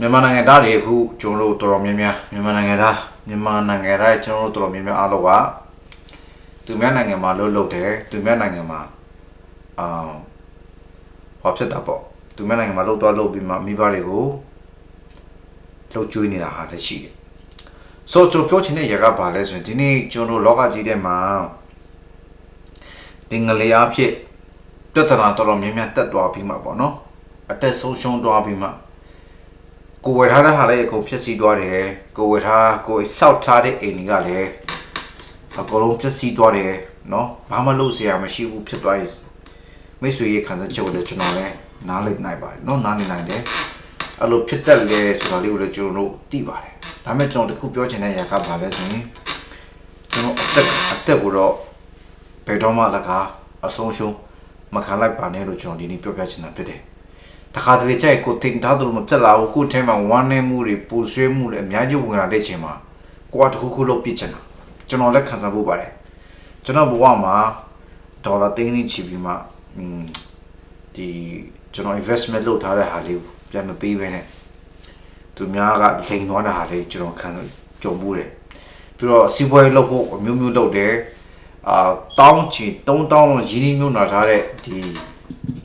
မြန်မာနိုင်ငံသားတွေအခုကျွန်တော်တို့တော်တော်များများမြန်မာနိုင်ငံသားမြန်မာနိုင်ငံသားကျွန်တော်တို့တော်တော်များများအားလုံးကသူများနိုင်ငံမှာလှုပ်လှုပ်တယ်သူများနိုင်ငံမှာအာဟောဖြစ်တာပေါ့သူများနိုင်ငံမှာလှုပ်သွားလှုပ်ပြီးမှမိဘတွေကိုလှုပ်ကျွေးနေတာဟာလည်းရှိတယ်ဆိုတော့ကျွန်တော်ပြောချင်တဲ့ຢာကဘာလဲဆိုရင်ဒီနေ့ကျွန်တော်တို့လောကကြီးထဲမှာတင်ငလေအဖြစ်ပြဿနာတော်တော်များများတက်သွားပြီးမှပေါ့နော်အတက်ဆုံးရှုံးသွားပြီးမှ ကိုဝယ်ထားတဲ့ဟာလည်းအကုန်ဖြစ်စီသွားတယ်ကိုဝယ်ထားကိုစောက်ထားတဲ့အိမ်ကြီးကလည်းအကုန်လုံးဖြစ်စီသွားတယ်နော်ဘာမှလုပ်စရာမရှိဘူးဖြစ်သွားရင်မိတ်ဆွေရဲ့ခံစားချက်ကိုလည်းကျွန်တော်လည်းနားလည်နိုင်ပါတယ်နော်နားလည်နိုင်တယ်အဲ့လိုဖြစ်တတ်လေဆိုတာလေးကိုလည်းကျွန်တော်တို့သိပါတယ်ဒါမဲ့ကျွန်တော်တခုပြောချင်တဲ့အရာကဘာလဲဆိုရင်ကျွန်တော်အသက်အသက်ကိုတော့ဘယ်တော့မှလကားအဆုံးရှုံးမခံလိုက်ပါနဲ့လို့ကျွန်တော်ဒီနေ့ပြောပြချင်တာဖြစ်တယ် တခါတလေကြိုက်ကိုတင်ထားတယ်လို့မဖြစ်လာဘူးကိုယ်ထဲမှာဝမ်းနည်းမှုတွေပူဆွေးမှုတွေအများကြီးဝင်လာတဲ့ချိန်မှာကိုကတခုခုလုပ်ပြစ်ချင်တာကျွန်တော်လည်းခံစားဖို့ပါတယ်ကျွန်တော်ဘဝမှာဒေါ်လာသိန်းနဲ့ချီပြီးမှอืมဒီကျွန်တော် investment လုပ်ထားတဲ့ဟာလေးကိုပြန်မပေးဘဲနဲ့သူများကလိန်သွားတဲ့ဟာလေးကျွန်တော်ခံကြုံမှုတယ်ပြီးတော့စီးပွားရေးလုပ်ဖို့အမျိုးမျိုးလုပ်တယ်အာတောင်းချီ3000ရင်းနှီးမြှုပ်နှံထားတဲ့ဒီ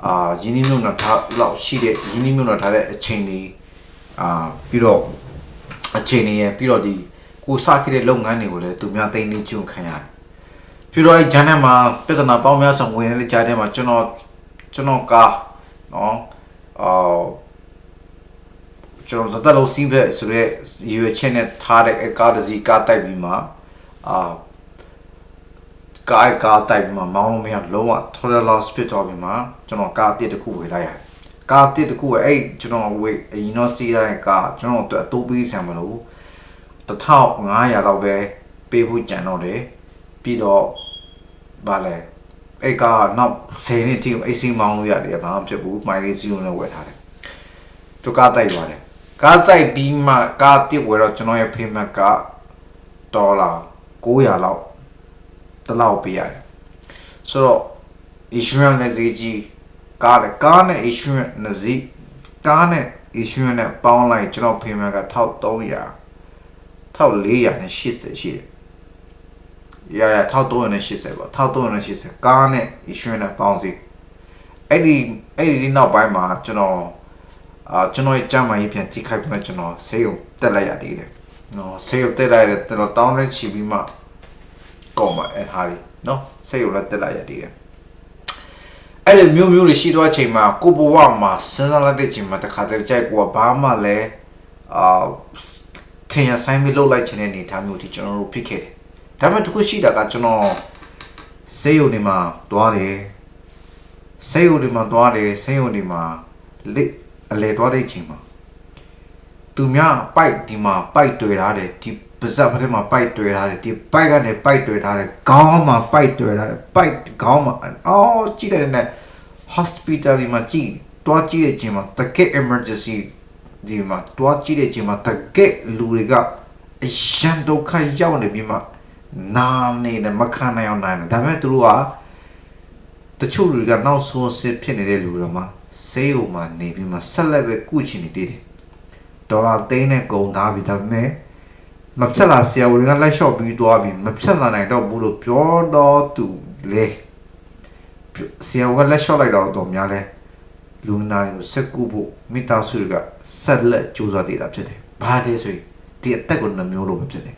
အာရင်းနှီးမြှုပ်နှံထားလောက်ရှိတဲ့ရင်းနှီးမြှုပ်နှံထားတဲ့အချိန်တွေအာပြီးတော့အချိန်တွေရယ်ပြီးတော့ဒီကိုစခဲ့တဲ့လုပ်ငန်းတွေကိုလည်းသူများသိနေကျုံခံရတယ်ပြီးတော့အဲဂျန်ထဲမှာပြဿနာပေါင်းများစွာဝင်နေတဲ့ဂျန်ထဲမှာကျွန်တော်ကျွန်တော်ကားနော်အာကျွန်တော်သက်လုံးစီးပဲဆိုရဲရွေချင်းနဲ့ထားတဲ့ကားတစ်စီးကားတိုက်ပြီးမှအာ ကားကားတိုက်ပြီးမှမောင်းလို့မရလုံးဝ total loss ဖြစ်သွားပြီးမှကျွန်တော်ကားအတစ်တစ်ခုဝယ်လိုက်ရတယ်ကားအတစ်တစ်ခုဝယ်အဲ့ကျွန်တော်ဝယ်အရင်တော့စီးရတဲ့ကားကျွန်တော်တို့အတိုးပေးဆံမလို့1500လောက်ပဲပေးဖို့ကြံတော့တယ်ပြီးတော့ဗာလဲအဲ့ကားနောက်10နှစ်ထိအိတ်စီမောင်းလို့ရတယ်ဘာမှဖြစ်ဘူးမိုင်လေးစီးလုံးနဲ့ဝယ်ထားတယ်သူကားတိုက်သွားတယ်ကားတိုက်ပြီးမှကားတစ်ဝယ်တော့ကျွန်တော်ရဲ့ payment ကဒေါ်လာ900လောက် တစ်လောက်ပေးရတယ်ဆိုတော့ insurance နဲ့ဈေးကြီးကားနဲ့ကားနဲ့ insurance နဲ့ဈေးကားနဲ့ insurance နဲ့ပေါင်းလိုက်ကျွန်တော် payment က1300 1400နဲ့80ရှိတယ်ရရ1300နဲ့80ပေါ့1300နဲ့80ကားနဲ့ insurance နဲ့ပေါင်းစီအဲ့ဒီအဲ့ဒီနောက်ပိုင်းမှာကျွန်တော်အာကျွန်တော်ရဲ့ကြမ်းမာရေးပြန်ထိခိုက်ပြီးမှကျွန်တော်ဆေးရုံတက်လိုက်ရသေးတယ်နော်ဆေးရုံတက်လိုက်တယ်ကျွန်တော်တောင်းတဲ့ချီပြီးမှ ကောမှာအဲ့ဟာလေးနော်ဆေးရုံလည်းတက်လိုက်ရသေးတယ်အဲ့လိုမျိုးမျိုးတွေရှိတော့ချိန်မှာကိုဘဝမှာစဉ်းစားလိုက်တဲ့ချိန်မှာတခါတည်းကြိုက်ကိုကဘာမှလည်းအာထင်ရဆိုင်ပြီးလှုပ်လိုက်ခြင်းတဲ့အနေအထားမျိုးที่ကျွန်တော်တို့ဖြစ်ခဲ့တယ်ဒါပေမဲ့တခုရှိတာကကျွန်တော်ဆေးရုံတွေမှာတွားတယ်ဆေးရုံတွေမှာတွားတယ်ဆေးရုံတွေမှာလက်အလဲတွားတဲ့ချိန်မှာသူများပိုက်ဒီမှာပိုက်တွေ့ထားတယ်ဒီ ပါဇက်ဖက်မှာပိုက်တွေ့ထားတယ်ဒီပိုက်ကနေပိုက်တွေ့ထားတယ်ခေါင်းမှာပိုက်တွေ့ထားတယ်ပိုက်ခေါင်းမှာအော်ကြည့်တယ်နဲ့ hospital ဒီမှာကြည့်တွားကြည့်တဲ့ချိန်မှာတကယ် emergency ဒီမှာတွားကြည့်တဲ့ချိန်မှာတကယ်လူတွေကအရန်ဒုက္ခရောက်နေပြီးမှနာနေတယ်မခံနိုင်အောင်နိုင်တယ်ဒါပေမဲ့သူတို့ကတချို့တွေကနောက်ဆုံးစစ်ဖြစ်နေတဲ့လူတွေမှာဆေးရုံမှာနေပြီးမှဆက်လက်ပဲကုချင်နေသေးတယ်ဒေါ်လာသိန်းနဲ့ကုန်သားပြီဒါပေမဲ့ မဖြတ်လာဆရာဝန်ကလက်လျှော့ပြီးသွားပြီးမဖြတ်လာနိုင်တော့ဘူးလို့ပြောတော့သူလေဆရာဝန်ကလက်လျှော့လိုက်တော့တော့များလဲလူနာတွေကိုစက်ကူဖို့မိသားစုတွေကဆက်လက်ကြိုးစားနေတာဖြစ်တယ်ဘာလဲဆိုရင်ဒီအသက်ကိုနှမျိုးလို့ပဲဖြစ်တယ်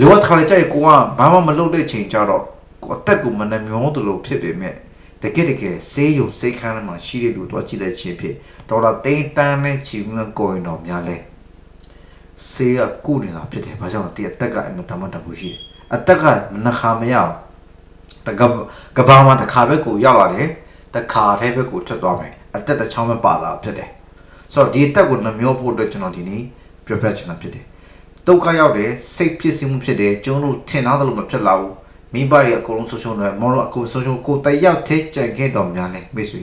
လောကထားလိုက်ကြိုက်ကိုကဘာမှမလုပ်တဲ့ချိန်ကြတော့ကိုအသက်ကိုမနှမျိုးတလို့ဖြစ်ပေမဲ့တကယ်တကယ်စေးရုံစေးခန်းထဲမှာရှိတဲ့လူတော့ကြည့်တဲ့ချင်းဖြစ်ဒေါ်လာသိန်းတန်းနဲ့ချီမကိုရင်တော့များလဲ စေးကကုနေတာဖြစ်တယ်ဘာကြောင့်လဲဒီအသက်ကအမတမတဘူးရှိတယ်အသက်ကနှခါမရအောင်တကကဘာမှတစ်ခါပဲကိုရောက်လာတယ်တစ်ခါတည်းပဲကိုထွက်သွားမယ်အသက်တစ်ချောင်းပဲပါလာဖြစ်တယ်ဆိုတော့ဒီအသက်ကိုနှမျိုးဖို့အတွက်ကျွန်တော်ဒီနေ့ပြောပြချင်တာဖြစ်တယ်ဒုက္ခရောက်တယ်စိတ်ဖြစ်စီမှုဖြစ်တယ်ကျုံတို့ထင်သားတယ်လို့မဖြစ်လာဘူးမိဘတွေအကုန်လုံးဆုံးရှုံးတယ်မောင်တို့အကုန်ဆုံးရှုံးကိုတယောက်ထဲကြံခဲ့တော်များလဲမိတ်ဆွေ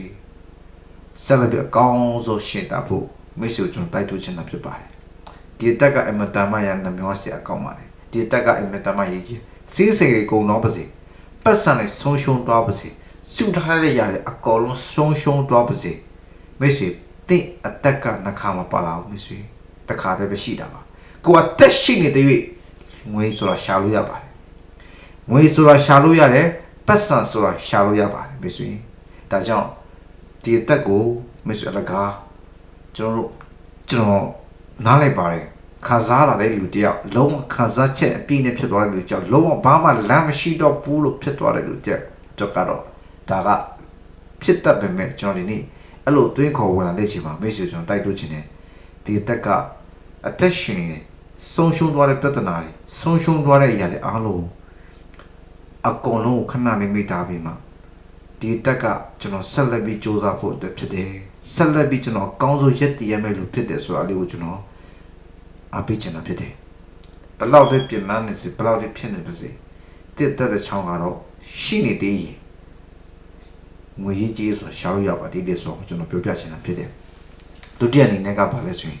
ဆက်လက်ပြီးအကောင်းဆုံးရှင်းတာဖို့မိတ်ဆွေကျွန်တော်တိုက်တွန်းချင်တာဖြစ်ပါတယ် ဒီအတက်ကအမတန်မှရနှမျိုးစရာကောင်းပါတယ်ဒီအတက်ကအမတန်မှရေးကြီးစီးစိမ်ကိုကုံတော့ပါစေပတ်စံနဲ့ဆုံးရှုံးသွားပါစေစုထားတဲ့ຢာတွေအကောင်လုံးဆုံးရှုံးသွားပါစေမိတ်ဆွေတင်းအသက်ကနှခါမပါလာဘူးမဆွေတခါတည်းပဲရှိတာပါကိုအသက်ရှိနေတဲ့၍ငွေဆိုတာရှာလို့ရပါတယ်ငွေဆိုတာရှာလို့ရတယ်ပတ်စံဆိုတာရှာလို့ရပါတယ်မဆွေဒါကြောင့်ဒီအသက်ကိုမဆွေအလကားကျွန်တော်တို့ကျွန်တော်နားလိုက်ပါတယ် ခံစားလာတဲ့လူတယောက်လုံးဝခံစားချက်အပြည့်နဲ့ဖြစ်သွားတဲ့လူတယောက်လုံးဝဘာမှလမ်းမရှိတော့ဘူးလို့ဖြစ်သွားတဲ့လူတယောက်တော့ကတော့ဒါကဖြစ်တတ်ပေမဲ့ကျွန်တော်ဒီနေ့အဲ့လိုတွင်းခေါ်ဝင်လာတဲ့ချိန်မှာမိတ်ဆွေကျွန်တော်တိုက်တွန်းချင်တယ်ဒီအသက်ကအသက်ရှင်နေတယ်ဆုံးရှုံးသွားတဲ့ပြဿနာတွေဆုံးရှုံးသွားတဲ့အရာတွေအားလုံးအကုန်လုံးကိုခဏလေးမိထားပြီးမှဒီအသက်ကကျွန်တော်ဆက်လက်ပြီးစူးစမ်းဖို့အတွက်ဖြစ်တယ်ဆက်လက်ပြီးကျွန်တော်အကောင်းဆုံးရက်တည်ရမယ့်လူဖြစ်တယ်ဆိုတာလေးကိုကျွန်တော် အားပေးချင်တာဖြစ်တယ်ဘယ်လောက်တည်းပြင်ပန်းနေစီဘယ်လောက်တည်းဖြစ်နေပါစေတစ်သက်တဲ့ချောင်းကတော့ရှိနေသေးရင်ငွေကြီးကြီးဆိုတာရှာလို့ရပါသေးတယ်ဆိုတော့ကျွန်တော်ပြောပြချင်တာဖြစ်တယ်ဒုတိယအနေနဲ့ကဘာလဲဆိုရင်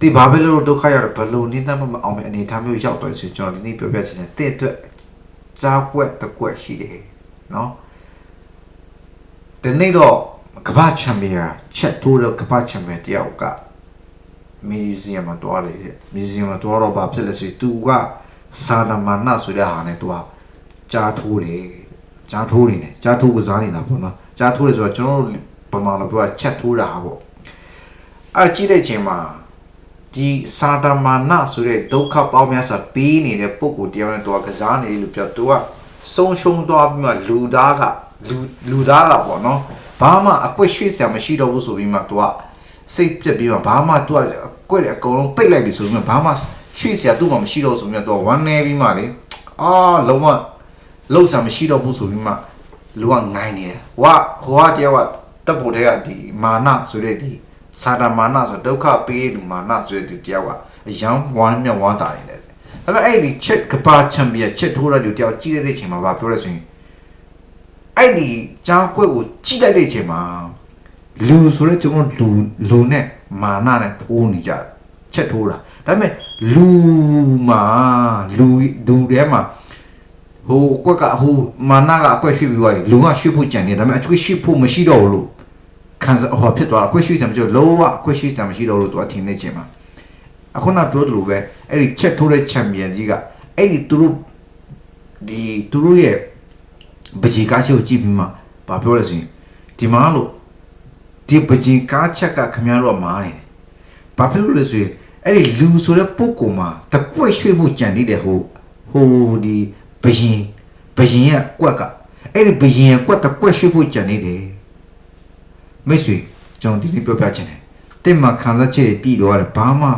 ဒီဘာပဲလို့ဒုက္ခရောက်ဘလို့နေနဲ့မအောင်တဲ့အနေအထားမျိုးရောက်တော့ဆိုရင်ကျွန်တော်ဒီနေ့ပြောပြချင်တယ်တဲ့အတွက်ကြားကွက်တစ်ကွက်ရှိတယ်နော်ဒီနေ့တော့ကမ္ဘာချန်ပီယံချက်ထိုးတော့ကမ္ဘာချန်ပီယံတယောက်က မီယူဇီယံမှာတွားလေတဲ့မီယူဇီယံမှာတွားတော့ဘာဖြစ်လဲဆိုရင်သူကစာနာမနာဆိုတဲ့ဟာနဲ့သူကကြားထိုးတယ်ကြားထိုးနေတယ်ကြားထိုးကစားနေတာပေါ့နော်ကြားထိုးတယ်ဆိုတော့ကျွန်တော်တို့ပမာလို့ပြောချက်ထိုးတာပေါ့အဲကြည့်တဲ့ချိန်မှာဒီစာတမနာဆိုတဲ့ဒုက္ခပေါင်းများစွာပေးနေတဲ့ပုံကိုတရားနဲ့သူကကစားနေတယ်လို့ပြောသူကဆုံးရှုံးသွားပြီးမှလူသားကလူလူသားကပေါ့နော်ဘာမှအကွက်ရွှေ့ဆရာမရှိတော့ဘူးဆိုပြီးမှသူကစိတ်ပြက်ပြီးမှဘာမှသူကအ ကွက်တွေအကုန်လုံးပိတ်လိုက်ပြီဆိုပြီးမှဘာမှရွှေ့ဆရာသူ့မှာမရှိတော့ဆိုပြီးမှသူကဝမ်းနေပြီးမှလေအာလုံးဝလုံးဆရာမရှိတော့ဘူးဆိုပြီးမှလူကငိုင်းနေတယ်ဟိုကဟိုကတယောက်ကတပ်ဖို့တဲ့ကဒီမာနဆိုတဲ့ဒီစာတမာနဆိုဒုက္ခပေးလူမာနဆိုတဲ့ဒီတယောက်ကအယံဝမ်းမြောက်ဝမ်းသာနေတယ်ဒါပေမဲ့အဲ့ဒီချက်ကပါချန်ပီယံချက်ထိုးတဲ့လူတယောက်ကြီးတဲ့ချိန်မှာဗာပြောရဆိုရင်အဲ့ဒီကြားကွက်ကိုကြီးလိုက်တဲ့ချိန်မှာလူဆိုတဲ့ကျွန်တော်လူလူနဲ့ မာနနဲ့ထိုးနေကြတယ်ချက်ထိုးတာဒါပေမဲ့လူမှာလူလူထဲမှာဟိုကွက်ကဟိုမာနကအကွက်ရွှေ့ပြီးသွားပြီလူကရွှေ့ဖို့ကြံနေတယ်ဒါပေမဲ့အကွက်ရွှေ့ဖို့မရှိတော့ဘူးလို့ခံစားဟောဖြစ်သွားတာအကွက်ရွှေ့ဆံမရှိတော့လောကအကွက်ရွှေ့ဆံမရှိတော့လို့သူကထင်နေချိန်မှာအခုနပြောသလိုပဲအဲ့ဒီချက်ထိုးတဲ့ချန်ပီယံကြီးကအဲ့ဒီသူတို့ဒီသူတို့ရဲ့ပကြီးကားချက်ကိုကြည့်ပြီးမှဗာပြောလဲဆိုရင်ဒီမှာလို့ ဒီပကြီးကားချက်ကခင်ဗျားတို့ကမားနေတယ်ဘာဖြစ်လို့လဲဆိုရင်အဲ့ဒီလူဆိုတဲ့ပုဂ္ဂိုလ်မှာတကွက်ရွှေ့ဖို့ကြံနေတယ်ဟိုဟိုဒီဘရင်ဘရင်ရဲ့ကွက်ကအဲ့ဒီဘရင်ရဲ့ကွက်တကွက်ရွှေ့ဖို့ကြံနေတယ်မိတ်ဆွေကျွန်တော်ဒီနေ့ပြောပြချင်တယ်တင်မှာခံစားချက်တွေပြီးတော့ရတယ်ဘာမှ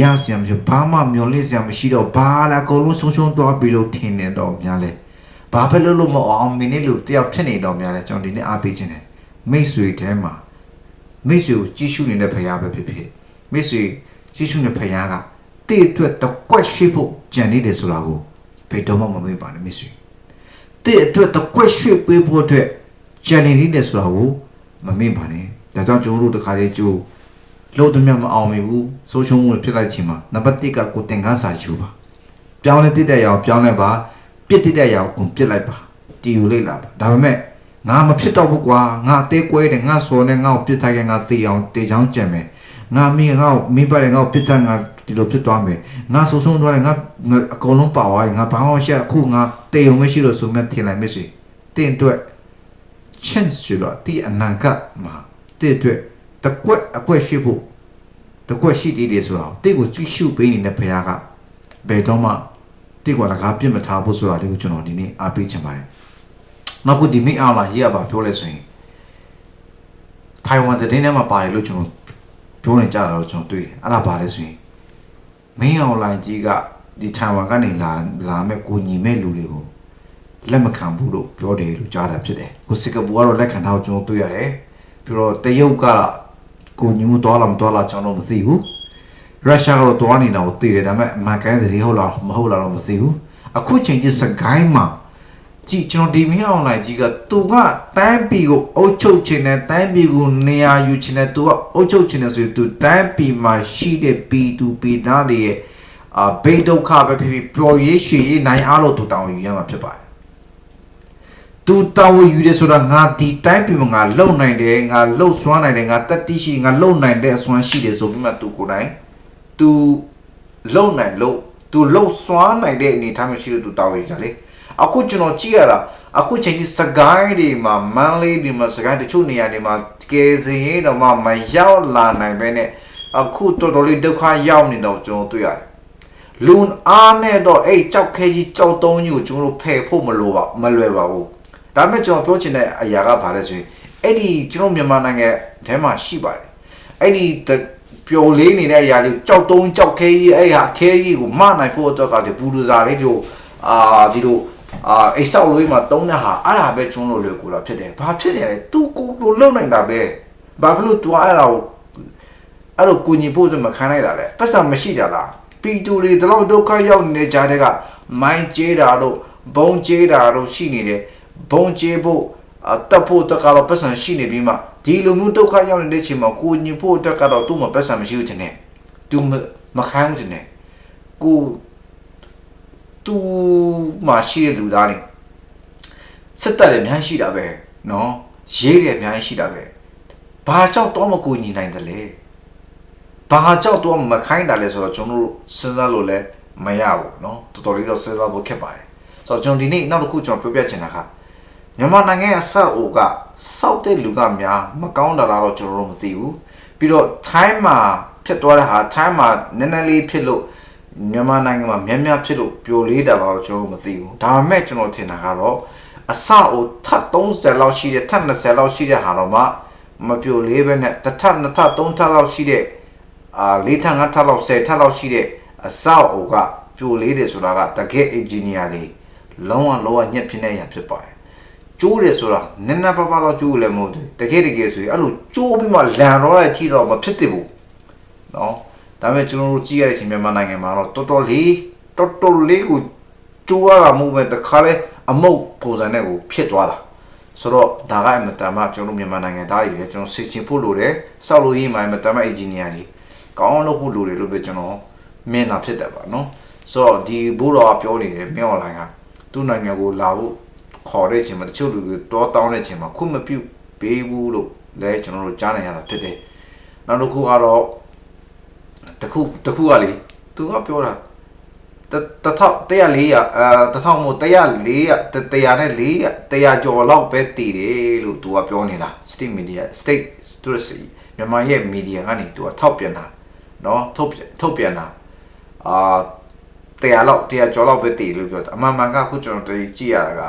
ရစရာမရှိဘာမှမျောလင့်စရာမရှိတော့ဘာလာအကုန်လုံးဆုံးရှုံးသွားပြီလို့ထင်နေတော့များလဲဘာဖြစ်လို့လို့မအောင်မင်းလေးလို့တယောက်ဖြစ်နေတော့များလဲကျွန်တော်ဒီနေ့အားပေးခြင်းတယ်မိတ်ဆွေထဲမှာ မိတ်ဆွေကိုကြီးရှုနေတဲ့ဖရားပဲဖြစ်ဖြစ်မိတ်ဆွေကြီးရှုနေဖရားကတည့်အတွက်တကွက်ရှိဖို့ကြံနေတယ်ဆိုတာကိုဘယ်တော့မှမမေ့ပါနဲ့မိတ်ဆွေတည့်အတွက်တကွက်ရှိပေးဖို့အတွက်ကြံနေနေတယ်ဆိုတာကိုမမေ့ပါနဲ့ဒါကြောင့်ကျွန်တော်တို့တခါလေးကြိုးလို့တမျက်မအောင်မိဘူးဆိုရှုံးမှုဖြစ်လိုက်ချိန်မှာနံပါတ်1ကကိုတင်ကားစာယူပါပြောင်းလဲတိတဲ့ရအောင်ပြောင်းလဲပါပြစ်တိတဲ့ရအောင်ကိုပြစ်လိုက်ပါတီယူလိုက်လာပါဒါပေမဲ့ ငါမဖြစ်တော့ဘူးကွာငါအသေးကွဲတယ်ငါစော်နေငါ့ကိုပြစ်ထားခဲ့ငါတေအောင်တေချောင်းကြံမယ်ငါမိငါ့ကိုမိပါတယ်ငါ့ကိုပြစ်ထားငါဒီလိုဖြစ်သွားမယ်ငါဆိုးဆုံးသွားတယ်ငါအကုန်လုံးပါသွားပြီငါဘာမှရှက်အခုငါတေုံမရှိလို့ဆိုမှထင်လိုက်မရှိတင်းအတွက် chance ရှိတော့ဒီအနာဂတ်မှာတဲ့အတွက်တကွက်အကွက်ရှိဖို့တကွက်ရှိသေးတယ်ဆိုတော့တိတ်ကိုကြည့်ရှုပေးနေတဲ့ဖခင်ကဘယ်တော့မှတိတ်ကလည်းကားပြစ်မထားဖို့ဆိုတာလေးကိုကျွန်တော်ဒီနေ့အားပေးချင်ပါတယ် နောက်ကဒီမိအားလာရေးရပါပြောလဲဆိုရင်ထိုင်ဝမ်တည်င်းထဲမှာပါတယ်လို့ကျွန်တော်ပြောနေကြတာလို့ကျွန်တော်တွေ့တယ်အဲ့ဒါပါလဲဆိုရင်မင်းအွန်လိုင်းကြီးကဒီထိုင်ဝမ်ကနေလာလာမဲ့ကိုညီမဲ့လူတွေကိုလက်မခံဘူးလို့ပြောတယ်လို့ကြားတာဖြစ်တယ်ကိုစင်ကာပူကတော့လက်ခံထားကိုကျွန်တော်တွေ့ရတယ်ပြီးတော့တရုတ်ကကိုညီမတော်လာမတော်လာကျွန်တော်မသိဘူးရုရှားကတော့တော်နေတာကိုသိတယ်ဒါပေမဲ့အမှန်ကန်တဲ့ဒီဟုတ်လားမဟုတ်လားတော့မသိဘူးအခုချိန်ကြီးစကိုင်းမှာ ကြည့်ကျွန်တော်ဒီမင်းအွန်လိုင်းကြီးကသူကတန်းပီကိုအုပ်ချုပ်ခြင်းနဲ့တန်းပီကိုနေရာယူခြင်းနဲ့သူကအုပ်ချုပ်ခြင်းနဲ့ဆိုသူတန်းပီမှာရှိတဲ့ P2P သားတွေရဲ့အာဘေးဒုက္ခပဲဖြစ်ဖြစ်ပျော်ရေးရွှေရေးနိုင်အားလို့သူတောင်းယူရမှာဖြစ်ပါတယ်သူသူတာဝန်ယူတယ်ဆိုတာငါဒီတိုင်းပြည်မှာငါလုံနိုင်တယ်ငါလှုပ်ဆွမ်းနိုင်တယ်ငါတက်တိရှိငါလုံနိုင်တဲ့အစွမ်းရှိတယ်ဆိုပြီးမှသူကိုယ်တိုင်သူလုံနိုင်လို့သူလှုပ်ဆွမ်းနိုင်တဲ့အနေအထားမျိုးရှိလို့သူတာဝန်ယူတာလေ အခုကျွန်တော်ကြည့်ရတာအခုချိန်ဒီစကိုင်းတွေမှာမန်လေးတွေမှာစကိုင်းတချို့နေရာတွေမှာကယ်စင်ရေးတော့မှမရောက်လာနိုင်ပဲနဲ့အခုတော်တော်လေးဒုက္ခရောက်နေတော့ကျွန်တော်တွေ့ရတယ်လူအားနဲ့တော့အဲ့ကြောက်ခဲကြီးကြောက်တုံးကြီးကိုကျွန်တော်တို့ဖယ်ဖို့မလိုပါမလွယ်ပါဘူးဒါပေမဲ့ကျွန်တော်ပြောချင်တဲ့အရာကဘာလဲဆိုရင်အဲ့ဒီကျွန်တော်မြန်မာနိုင်ငံထဲမှာရှိပါတယ်အဲ့ဒီတပျော်လေးနေတဲ့အရာလေးကိုကြောက်တုံးကြောက်ခဲကြီးအဲ့ဟာခဲကြီးကိုမနိုင်ဖို့အတွက်ကဒီဘူဒူဇာလေးတို့အာဒီလို အာအိဆောက်လို့မှာတုံးတဲ့ဟာအဲ့ဒါပဲကျွန်တော်တို့လွယ်ကူလာဖြစ်တယ်ဘာဖြစ်နေလဲသူကိုယ်ကိုလုံနိုင်တာပဲဘာဖြစ်လို့ तू အဲ့ဒါကိုအဲ့လိုကိုညီဖို့ဆိုမခံလိုက်တာလေပတ်စံမရှိကြလားပီတူတွေဒီလောက်ဒုက္ခရောက်နေတဲ့ကြားတဲ့ကမိုင်းကျေးတာတို့ဘုံကျေးတာတို့ရှိနေတယ်ဘုံကျေးဖို့အတက်ဖို့တက်ကတော့ပတ်စံရှိနေပြီးမှဒီလိုမျိုးဒုက္ခရောက်နေတဲ့ချိန်မှာကိုညီဖို့တက်ကတော့သူ့မှာပတ်စံမရှိဘူးတင်နေသူမမခံဘူးတင်နေကို သူမှရှိတဲ့လူသားတွေစစ်တပ်လည်းအများကြီးရှိတာပဲနော်ရေးတယ်အများကြီးရှိတာပဲဘာကြောင့်တော့မကိုညီနိုင်တယ်လဲ ဘာကြောက်တော့မခိုင်းတာလဲဆိုတော့ကျွန်တော်တို့စဉ်းစားလို့လည်းမရဘူးเนาะတော်တော်လေးတော့စဉ်းစားဖို့ခက်ပါတယ်ဆိုတော့ကျွန်တော်ဒီနေ့နောက်တစ်ခုကျွန်တော်ပြောပြချင်တာကမြန်မာနိုင်ငံအဆောက်အဦကစောက်တဲ့လူကများမကောင်းတာတော့ကျွန်တော်တို့မသိဘူးပြီးတော့ time မှာဖြစ်သွားတဲ့ဟာ time မှာနည်းနည်းလေးဖြစ်လို့ မြန်မာနိုင်ငံမှာများများဖြစ်လို့ပျော်လေးတာတော့ကျွန်တော်မသိဘူးဒါပေမဲ့ကျွန်တော်ထင်တာကတော့အစအိုထပ်30လောက်ရှိတဲ့ထပ်20လောက်ရှိတဲ့ဟာတော့မှမပျော်လေးပဲနဲ့တစ်ထပ်နှစ်ထပ်သုံးထပ်လောက်ရှိတဲ့အာလေးထပ်ငါးထပ်လောက်10ထပ်လောက်ရှိတဲ့အစအိုကပျော်လေးတယ်ဆိုတာကတကယ် engineer တွေလုံးဝလုံးဝညက်ဖြစ်နေရဖြစ်ပါတယ်ကျိုးတယ်ဆိုတာနည်းနည်းပါးပါးတော့ကျိုးလည်းမဟုတ်ဘူးတကယ်တကယ်ဆိုရင်အဲ့လိုကျိုးပြီးမှလန်တော့တဲ့အထိတော့မဖြစ်သင့်ဘူးနော် ဒါပေမဲ့ကျွန်တော်တို့ကြည့်ရတဲ့အချိန်မြန်မာနိုင်ငံမှာတော့တော်တော်လေးတော်တော်လေးကိုကျိုးရတာမဟုတ်ပဲတခါလဲအမုတ်ပုံစံနဲ့ကိုဖြစ်သွားတာဆိုတော့ဒါကအမတန်မှကျွန်တော်တို့မြန်မာနိုင်ငံသားတွေလည်းကျွန်တော်စစ်ချင်းဖို့လိုတယ်စောက်လို့ရင်းမှာအမတန်မှ engineer တွေကောင်းအောင်လုပ်ဖို့လိုတယ်လို့ပဲကျွန်တော်မြင်တာဖြစ်တယ်ပါနော်ဆိုတော့ဒီဘိုးတော်ကပြောနေတယ်မင်းအွန်လိုင်းကသူ့နိုင်ငံကိုလာဖို့ခေါ်တဲ့အချိန်မှာတချို့လူတွေတောတောင်းတဲ့အချိန်မှာခွင့်မပြုပေးဘူးလို့လည်းကျွန်တော်တို့ကြားနေရတာဖြစ်တယ်နောက်တစ်ခုကတော့ တခုတခုကလေသူကပြောတာတတထောက်104အာတထောက်မို့104တ100နဲ့4 100ကျော်လောက်ပဲတည်တယ်လို့သူကပြောနေတာ state media state tourist မြန်မာရဲ့ media ကနေသူကထောက်ပြန်တာเนาะထုတ်ပြန်ထုတ်ပြန်တာအာ100လောက်100ကျော်လောက်ပဲတည်လို့ပြောတာအမှန်မှန်ကခုကျွန်တော်တည်းကြည့်ရတာက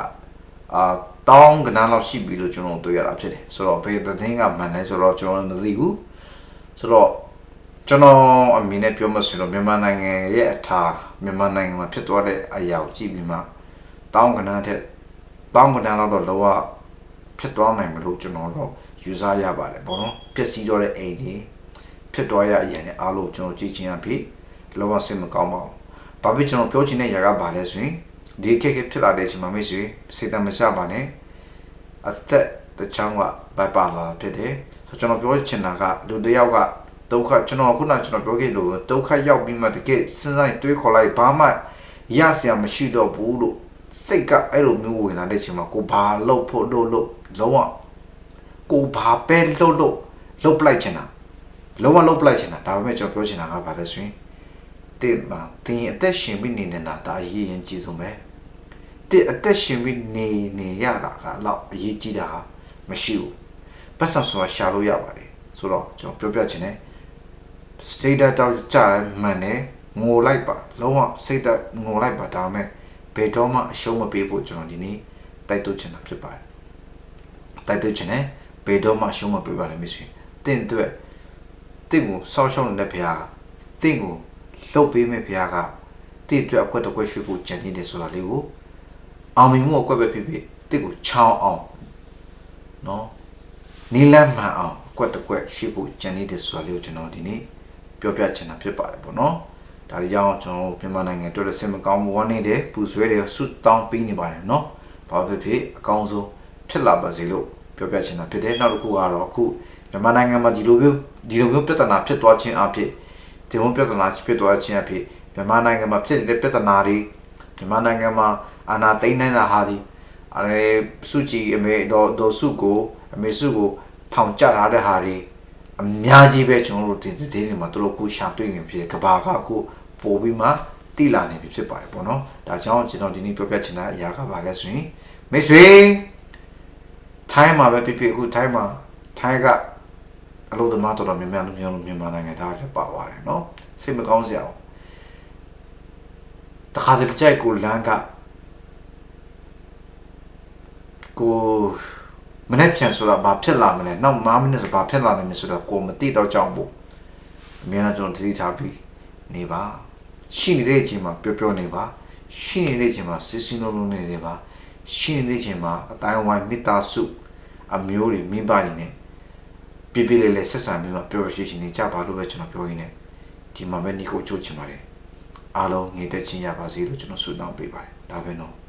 အာတောင်းကနန်းလောက်ရှိပြီလို့ကျွန်တော်တွေ့ရတာဖြစ်တယ်ဆိုတော့ဘယ်သတင်းကမှန်လဲဆိုတော့ကျွန်တော်မသိဘူးဆိုတော့ ကျွန်တော်အမြင်နဲ့ပြောမှဆိုတော့မြန်မာနိုင်ငံရဲ့အထာမြန်မာနိုင်ငံမှာဖြစ်သွားတဲ့အရာကိုကြည့်ပြီးမှတောင်းကနန်းတဲ့တောင်းကနန်းလောက်တော့လောကဖြစ်သွားနိုင်မလို့ကျွန်တော်တော့ယူဆရပါတယ်ဘောနော်ပျက်စီးတော့တဲ့အိမ်တွေဖြစ်သွားရအရင်နဲ့အားလုံးကျွန်တော်ကြည့်ချင်းအဖြစ်လောကစိတ်မကောင်းပါဘူးဘာဖြစ်ကျွန်တော်ပြောချင်တဲ့ຢာကဘာလဲဆိုရင်ဒီအခက်အခဲဖြစ်လာတဲ့အချိန်မှာမိတ်ဆွေစိတ်တမချပါနဲ့အသက်တချောင်းကဘိုက်ပါလာဖြစ်တယ်ဆိုကျွန်တော်ပြောချင်တာကလူတစ်ယောက်က ဒုက္ခကျွန်တော်ခုနကျွန်တော်ပြောခဲ့လို့ဒုက္ခရောက်ပြီးမှတကယ်စဉ်းစားရင်တွေးခေါ်လိုက်ဘာမှရစရာမရှိတော့ဘူးလို့စိတ်ကအဲ့လိုမျိုးဝင်လာတဲ့အချိန်မှာကိုဘာလုပ်ဖို့လို့လို့လုံးဝကိုဘာပဲလုပ်လို့လုပ်ပလိုက်ချင်တာလုံးဝလုပ်ပလိုက်ချင်တာဒါပေမဲ့ကျွန်တော်ပြောချင်တာကဘာလဲဆိုရင်တဲ့မှာတင်းအသက်ရှင်ပြီးနေနေတာဒါအရေးရင်ကြီးဆုံးပဲတဲ့အသက်ရှင်ပြီးနေနေရတာကတော့အရေးကြီးတာဟာမရှိဘူးပတ်စံဆိုတာရှာလို့ရပါတယ်ဆိုတော့ကျွန်တော်ပြောပြချင်တယ် စိတ်ဓာတ်တော့ကြားတယ်မှန်တယ်ငိုလိုက်ပါလုံးဝစိတ်ဓာတ်ငိုလိုက်ပါဒါပေမဲ့ဘယ်တော့မှအရှုံးမပေးဖို့ကျွန်တော်ဒီနေ့တိုက်တွန်းချင်တာဖြစ်ပါတယ်တိုက်တွန်းချင်တယ်ဘယ်တော့မှအရှုံးမပေးပါနဲ့မရှိတင့်အတွက်တင့်ကိုဆောက်ရှောက်နေတဲ့ဘုရားကတင့်ကိုလှုပ်ပေးမဲ့ဘုရားကတင့်အတွက်အကွက်တစ်ကွက်ရွှေ့ဖို့ကြံနေတယ်ဆိုတာလေးကိုအောင်မြင်မှုအကွက်ပဲဖြစ်ဖြစ်တင့်ကိုချောင်းအောင်နော်နီလန်းမှန်အောင်အကွက်တစ်ကွက်ရွှေ့ဖို့ကြံနေတယ်ဆိုတာလေးကိုကျွန်တော်ဒီနေ့ ပြောပြချင်တာဖြစ်ပါတယ်ပေါ့နော်ဒါဒီကြောင့်ကျွန်တော်မြန်မာနိုင်ငံအတွက်လည်းစင်မကောင်းဝမ်းနေတယ်ပူဆွဲတယ်ဆွတောင်းပေးနေပါတယ်နော်ဘာဖြစ်ဖြစ်အကောင်းဆုံးဖြစ်လာပါစေလို့ပြောပြချင်တာဖြစ်တယ်နောက်တစ်ခုကတော့အခုမြန်မာနိုင်ငံမှာဒီလိုမျိုးဒီလိုမျိုးပြဿနာဖြစ်သွားခြင်းအဖြစ်ဒီလိုပြဿနာဖြစ်သွားခြင်းအဖြစ်မြန်မာနိုင်ငံမှာဖြစ်နေတဲ့ပြဿနာတွေမြန်မာနိုင်ငံမှာအာဏာသိမ်းနေတာဟာဒီအဲစုကြည်အမေတော့ဒေါ်စုကိုအမေစုကိုထောင်ကျထားတဲ့ဟာတွေ အများကြီးပဲကျွန်တော်တို့ဒီဒီတွေမှာတို့ခုရှာတွေ့နေဖြစ်တယ်ကဘာကခုပို့ပြီးမှတိလာနေပြီဖြစ်ပါတယ်ပေါ့နော်ဒါကြောင့်ကျွန်တော်ဒီနေ့ပြောပြချင်တဲ့အရာကဘာလဲဆိုရင်မိတ်ဆွေထိုင်းမှာပဲဖြစ်ဖြစ်အခုထိုင်းမှာထိုင်းကအလို့သမားတော်တော်များများလူမျိုးလူမြန်မာနိုင်ငံသားတွေပါသွားတယ်နော်စိတ်မကောင်းစရာဘူးတခါတလေကြိုက်ကိုလမ်းကကို မနေ့ပြန်ဆိုတာဘာဖြစ်လာမလဲနောက်9မိနစ်ဆိုဘာဖြစ်လာနိုင်မလဲဆိုတော့ကိုမသိတော့ကြောင်းဖို့အများအားကျွန်တော်သတိထားပြီးနေပါရှိနေတဲ့အချိန်မှာပျော်ပျော်နေပါရှိနေတဲ့အချိန်မှာစစ်စစ်လုံးလုံးနေနေပါရှိနေတဲ့အချိန်မှာအတိုင်းဝိုင်းမိသားစုအမျိုးတွေမိဘတွေနဲ့ပြပြလေးလေးဆက်ဆံပြီးမှပျော်ပျော်ရွှင်ရွှင်နေကြပါလို့ပဲကျွန်တော်ပြောရင်းနဲ့ဒီမှာပဲညီကိုချိုးချင်ပါတယ်အားလုံးငြိမ်သက်ခြင်းရပါစေလို့ကျွန်တော်ဆုတောင်းပေးပါတယ်ဒါပဲနော်